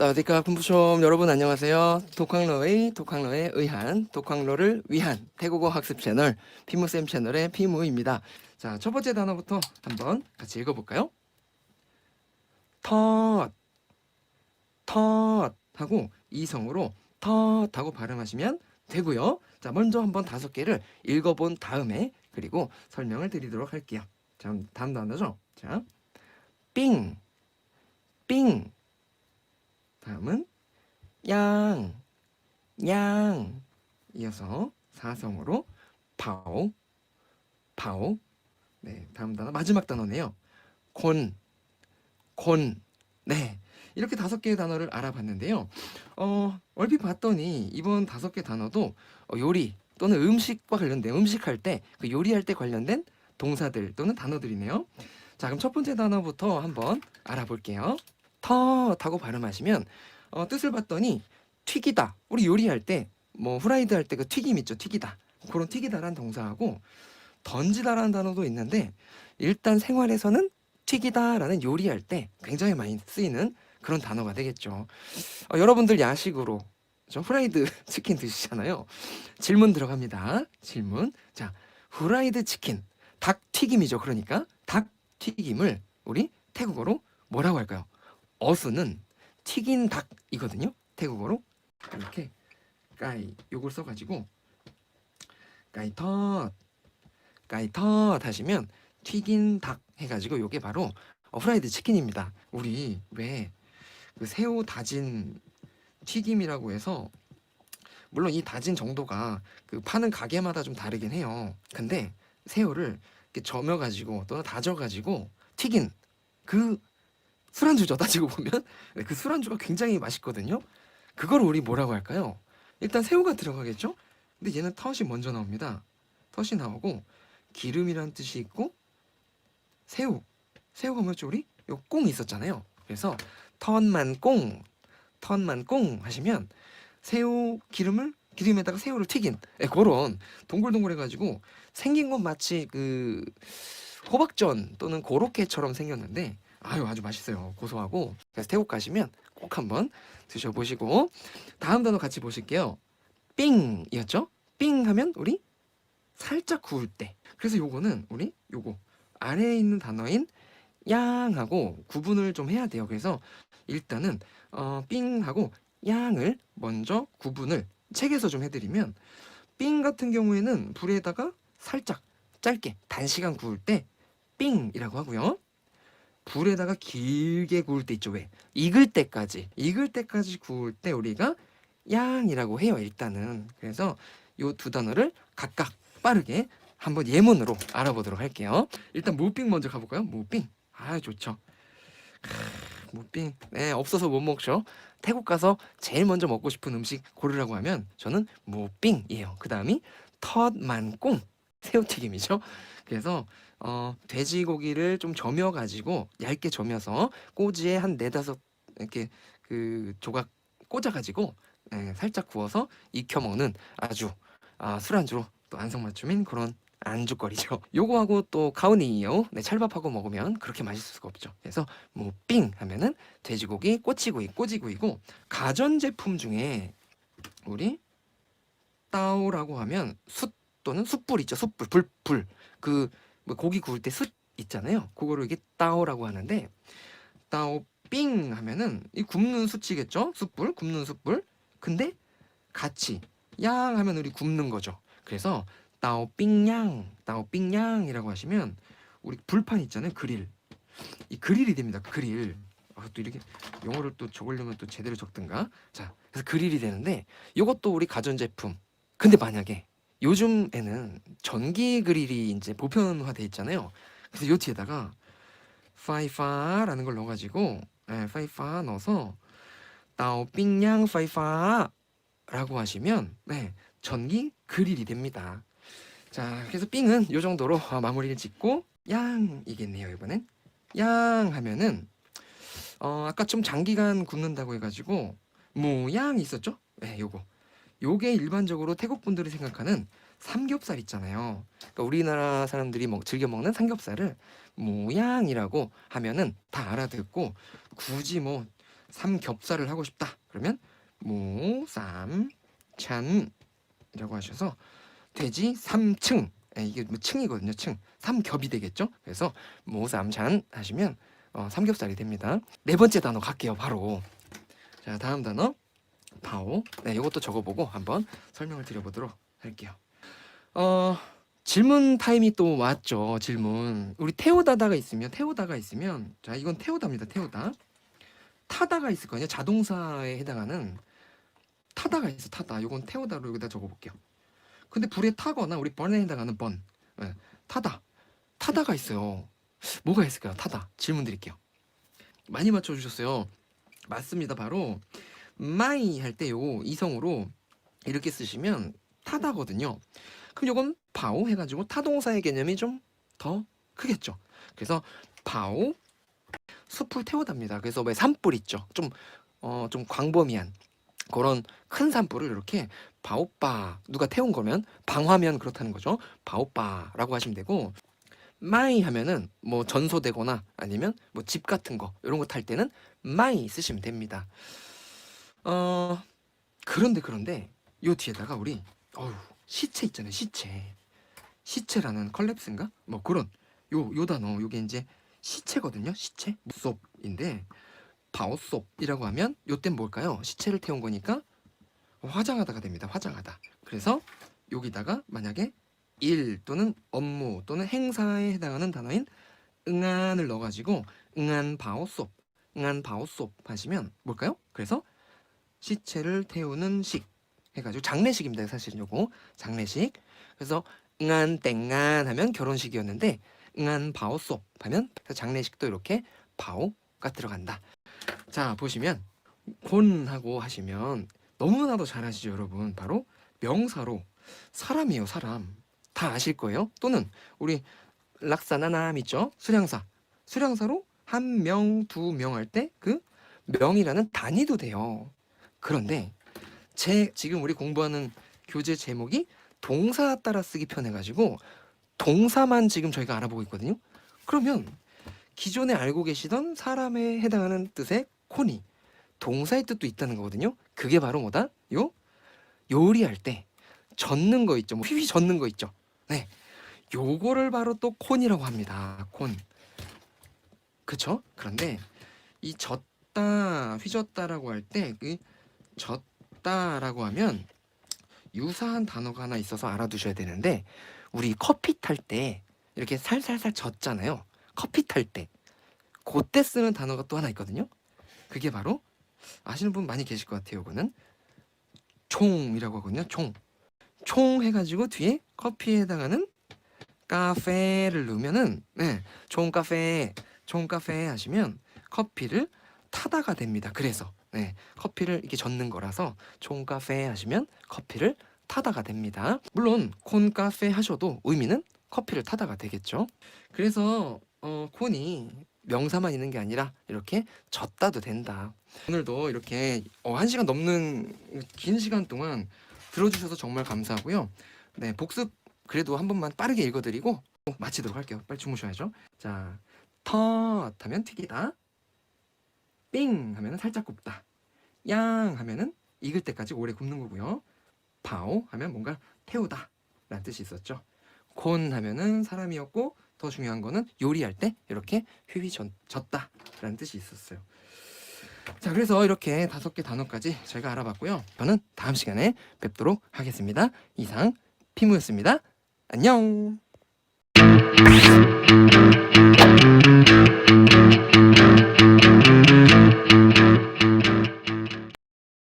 사와디카 분부쇼 여러분 안녕하세요. 독학로의 독학로에 의한 독학로를 위한 태국어 학습 채널 피무쌤 채널의 피무입니다. 자, 첫 번째 단어부터 한번 같이 읽어 볼까요? 텄, 텄 하고 이성으로 텄 하고 발음하시면 되고요. 자, 먼저 한번 다섯 개를 읽어 본 다음에 그리고 설명을 드리도록 할게요. 자, 다음 단어죠. 자, 삥, 삥. 다음은 양, 양. 이어서 사성으로 파오, 파오. 네, 다음 단어 마지막 단어네요. 곤, 곤. 네, 이렇게 다섯 개의 단어를 알아봤는데요. 어, 얼핏 봤더니 이번 다섯 개 단어도 어, 요리 또는 음식과 관련된 음식할 때 그 요리할 때 관련된 동사들 또는 단어들이네요. 자, 그럼 첫 번째 단어부터 한번 알아볼게요. 텄하고 발음하시면 어, 뜻을 봤더니 튀기다. 우리 요리할 때 뭐 후라이드 할 때 그 튀김 있죠, 튀기다. 그런 튀기다라는 동사하고 던지다라는 단어도 있는데 일단 생활에서는 튀기다라는 요리할 때 굉장히 많이 쓰이는 그런 단어가 되겠죠. 어, 여러분들 야식으로 저 후라이드 치킨 드시잖아요. 질문 들어갑니다. 질문. 자, 후라이드 치킨, 닭 튀김이죠. 그러니까 닭 튀김을 우리 태국어로 뭐라고 할까요? 어수는 튀긴 닭이거든요. 태국어로 이렇게 까이 요걸 써가지고 까이 텄 까이 텄 하시면 튀긴 닭 해가지고 요게 바로 어, 후라이드 치킨입니다. 우리 왜 그 새우 다진 튀김이라고 해서 물론 이 다진 정도가 그 파는 가게마다 좀 다르긴 해요. 근데 새우를 이렇게 저며가지고 또는 다져가지고 튀긴 그 술안주죠. 따지고 보면 네, 그 술안주가 굉장히 맛있거든요. 그걸 우리 뭐라고 할까요? 일단 새우가 들어가겠죠. 근데 얘는 텄이 먼저 나옵니다. 텄이 나오고 기름이란 뜻이 있고 새우 새우가 뭐죠 우리? 요꽁 있었잖아요. 그래서 턴만 꽁 턴만 꽁 하시면 새우 기름을 기름에다가 새우를 튀긴 예, 그런 동글동글 해가지고 생긴 건 마치 그 호박전 또는 고로케처럼 생겼는데 아유 아주 맛있어요. 고소하고. 그래서 태국 가시면 꼭 한번 드셔보시고. 다음 단어 같이 보실게요. 삥이었죠? 삥 하면 우리 살짝 구울 때. 그래서 요거는 우리 요거 아래에 있는 단어인 양하고 구분을 좀 해야 돼요. 그래서 일단은 어, 삥하고 양을 먼저 구분을 책에서 좀 해드리면 삥 같은 경우에는 불에다가 살짝 짧게 단시간 구울 때 삥이라고 하고요. 불에다가 길게 구울 때 있죠 왜? 익을 때까지 익을 때까지 구울 때 우리가 양이라고 해요 일단은 그래서 요 두 단어를 각각 빠르게 한번 예문으로 알아보도록 할게요. 일단 무빙 먼저 가볼까요? 무빙 아 좋죠. 크, 무빙 네 없어서 못 먹죠. 태국 가서 제일 먼저 먹고 싶은 음식 고르라고 하면 저는 무빙이에요. 그 다음이 텄만꽁 새우튀김이죠. 그래서 어, 돼지고기를 좀 저며 가지고 얇게 저며서 꼬지에 한 네다섯 이렇게 그 조각 꽂아 가지고 예, 살짝 구워서 익혀 먹는 아주 아, 술안주로 또 안성맞춤인 그런 안주거리죠. 요거하고 또 가우니요. 네, 찰밥하고 먹으면 그렇게 맛있을 수가 없죠. 그래서 뭐 삥 하면은 돼지고기, 꼬치구이, 꼬지구이고 가전 제품 중에 우리 따오라고 하면 숯 또는 숯불 있죠. 숯불, 불, 불. 그 뭐 고기 구울 때 숯 있잖아요. 그거를 이게 따오라고 하는데 따오 삥 하면은 이 굽는 숯이겠죠. 숯불, 굽는 숯불. 근데 같이 양 하면 우리 굽는 거죠. 그래서 따오 삥양, 따오 삥양이라고 하시면 우리 불판 있잖아요. 그릴. 이 그릴이 됩니다. 그릴. 아, 또 이렇게 영어를 또 적으려면 또 제대로 적든가. 자, 그래서 그릴이 되는데 이것도 우리 가전제품. 근데 만약에 요즘에는 전기 그릴이 이제 보편화돼 있잖아요. 그래서 요 뒤에다가 파이파라는 걸 넣어가지고 예, 파이파 넣어서 따오 삥양 파이파라고 하시면 네, 전기 그릴이 됩니다. 자, 그래서 삥은 요 정도로 아, 마무리를 짓고 양이겠네요 이번엔 양 하면은 어, 아까 좀 장기간 굽는다고 해가지고 무양 있었죠? 네, 요거 요게 일반적으로 태국 분들이 생각하는 삼겹살 있잖아요. 그러니까 우리나라 사람들이 먹, 즐겨 먹는 삼겹살을 모양이라고 하면은 다 알아듣고 굳이 뭐 삼겹살을 하고 싶다. 그러면 모삼찬이라고 하셔서 돼지 삼층 예, 이게 뭐 층이거든요. 층 삼겹이 되겠죠. 그래서 모삼찬 하시면 어, 삼겹살이 됩니다. 네 번째 단어 갈게요. 바로 자 다음 단어 바오. 네, 이것도 적어보고 한번 설명을 드려보도록 할게요. 어 질문 타임이 또 왔죠. 질문. 우리 태우다다가 있으면 태우다가 있으면 자 이건 태우다입니다. 태우다. 타다가 있을 거아요 자동사에 해당하는 타다가 있어. 타다. 이건 태우다로 여기다 적어볼게요. 근데 불에 타거나 우리 번에 해당하는 번. 예, 타다. 타다가 있어요. 뭐가 있을까요? 타다. 질문 드릴게요. 많이 맞춰주셨어요. 맞습니다. 바로 마이 할 때 요 이성으로 이렇게 쓰시면 타다거든요. 그럼 요건 바오 해가지고 타동사의 개념이 좀 더 크겠죠. 그래서 바오 숲을 태우답니다. 그래서 왜 산불 있죠. 좀 어 좀 광범위한 그런 큰 산불을 이렇게 바오빠 누가 태운 거면 방화면 그렇다는 거죠. 바오빠라고 하시면 되고 마이 하면은 뭐 전소되거나 아니면 뭐 집 같은 거 이런 거 탈 때는 마이 쓰시면 됩니다. 어. 그런데 그런데 요 뒤에다가 우리 어휴 시체 있잖아요 시체. 시체라는 컬랩스인가? 뭐 그런 요 요 단어 요게 이제 시체거든요 시체? 무섭인데 바오솝이라고 하면 요땐 뭘까요? 시체를 태운 거니까 화장하다가 됩니다 화장하다. 그래서 여기다가 만약에 일 또는 업무 또는 행사에 해당하는 단어인 응안을 넣어가지고 응안 바오솝 응안 바오솝 하시면 뭘까요? 그래서 시체를 태우는 식 해가지고 장례식입니다. 사실은 요거 장례식. 그래서 응안 땡안 하면 결혼식이었는데 응안 바오솝 하면 장례식도 이렇게 바오가 들어간다. 자 보시면 곤하고 하시면 너무나도 잘하시죠 여러분. 바로 명사로 사람이에요 사람. 다 아실 거예요. 또는 우리 락사나남 있죠 수량사. 수량사로 한 명, 두 명 할 때 그 명이라는 단위도 돼요. 그런데 제 지금 우리 공부하는 교재 제목이 동사 따라 쓰기 편해가지고 동사만 지금 저희가 알아보고 있거든요. 그러면 기존에 알고 계시던 사람에 해당하는 뜻의 코니 동사의 뜻도 있다는 거거든요. 그게 바로 뭐다? 요 요리할 때 젓는 거 있죠. 뭐 휘휘 젓는 거 있죠. 네. 요거를 바로 또 콘이라고 합니다. 콘. 그쵸? 그런데 이 젓다, 휘젓다라고 할 때 그 젓다라고 하면 유사한 단어가 하나 있어서 알아두셔야 되는데 우리 커피 탈 때 이렇게 살살살 젓잖아요. 커피 탈 때. 그때 쓰는 단어가 또 하나 있거든요. 그게 바로 아시는 분 많이 계실 것 같아요. 이거는 총이라고 하거든요. 총. 총 해가지고 뒤에 커피에 해당하는 카페를 넣으면은 네, 총 카페, 총 카페 하시면 커피를 타다가 됩니다. 그래서 네, 커피를 이렇게 젓는 거라서 총 카페 하시면 커피를 타다가 됩니다. 물론 콘 카페 하셔도 의미는 커피를 타다가 되겠죠. 그래서 어, 콘이 명사만 있는 게 아니라 이렇게 젓다도 된다. 오늘도 이렇게 어, 한 시간 넘는 긴 시간 동안 들어주셔서 정말 감사하고요. 네, 복습 그래도 한 번만 빠르게 읽어드리고 마치도록 할게요. 빨리 주무셔야죠. 자, 텄 하면 튀기다. 삥 하면은 살짝 굽다. 양 하면은 익을 때까지 오래 굽는 거고요. 파오 하면 뭔가 태우다 라는 뜻이 있었죠. 콘 하면은 사람이었고 더 중요한 거는 요리할 때 이렇게 휘휘 젓, 졌다 라는 뜻이 있었어요. 자 그래서 이렇게 다섯 개 단어까지 저희가 알아봤고요. 저는 다음 시간에 뵙도록 하겠습니다. 이상 피무였습니다. 안녕.